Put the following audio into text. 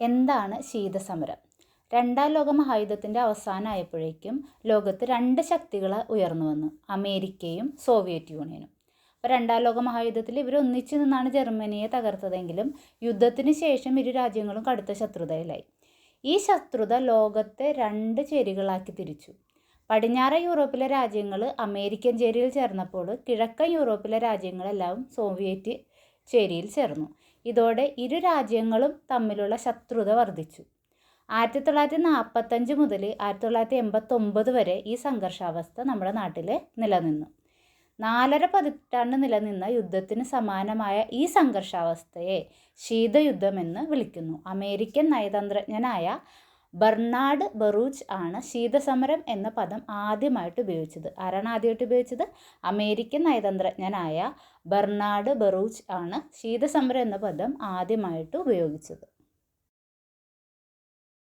എന്താണ് ശീതസമരം? രണ്ടാം ലോക മഹായുദ്ധത്തിന്റെ അവസാനമായപ്പോഴേക്കും ലോകത്ത് രണ്ട് ശക്തികൾ ഉയർന്നു വന്നു അമേരിക്കയും സോവിയറ്റ് യൂണിയനും. അപ്പോൾ രണ്ടാം ലോക മഹായുദ്ധത്തിൽ ഇവർ ഒന്നിച്ചു നിന്നാണ് ജർമ്മനിയെ തകർത്തതെങ്കിലും യുദ്ധത്തിന് ശേഷം ഇരു രാജ്യങ്ങളും കടുത്ത ശത്രുതയിലായി. ഈ ശത്രുത ലോകത്തെ രണ്ട് ചേരികളാക്കി തിരിച്ചു. പടിഞ്ഞാറൻ യൂറോപ്പിലെ രാജ്യങ്ങൾ അമേരിക്കൻ ചേരിയിൽ ചേർന്നപ്പോൾ കിഴക്കൻ യൂറോപ്പിലെ രാജ്യങ്ങളെല്ലാം സോവിയറ്റ് ചേരിയിൽ ചേർന്നു. ഇതോടെ ഇരു രാജ്യങ്ങളും തമ്മിലുള്ള ശത്രുത വർദ്ധിച്ചു ആയിരത്തി തൊള്ളായിരത്തി നാൽപ്പത്തഞ്ച് മുതൽ ആയിരത്തി തൊള്ളായിരത്തി എൺപത്തൊമ്പത് വരെ ഈ സംഘർഷാവസ്ഥ നമ്മുടെ നാട്ടിൽ നിലനിന്നു. നാലര പതിറ്റാണ്ട് നിലനിന്ന യുദ്ധത്തിന് സമാനമായ ഈ സംഘർഷാവസ്ഥയെ ശീതയുദ്ധമെന്ന് വിളിക്കുന്നു. അമേരിക്കൻ നയതന്ത്രജ്ഞനായ ബർണാഡ് ബറൂച്ച് ആണ് ശീതസമരം എന്ന പദം ആദ്യമായിട്ട് ഉപയോഗിച്ചത്. ആരാണ് ആദ്യമായിട്ട് ഉപയോഗിച്ചത്? അമേരിക്കൻ നയതന്ത്രജ്ഞനായ ബർണാഡ് ബറൂച്ച് ആണ് ശീതസമരം എന്ന പദം ആദ്യമായിട്ട് ഉപയോഗിച്ചത്.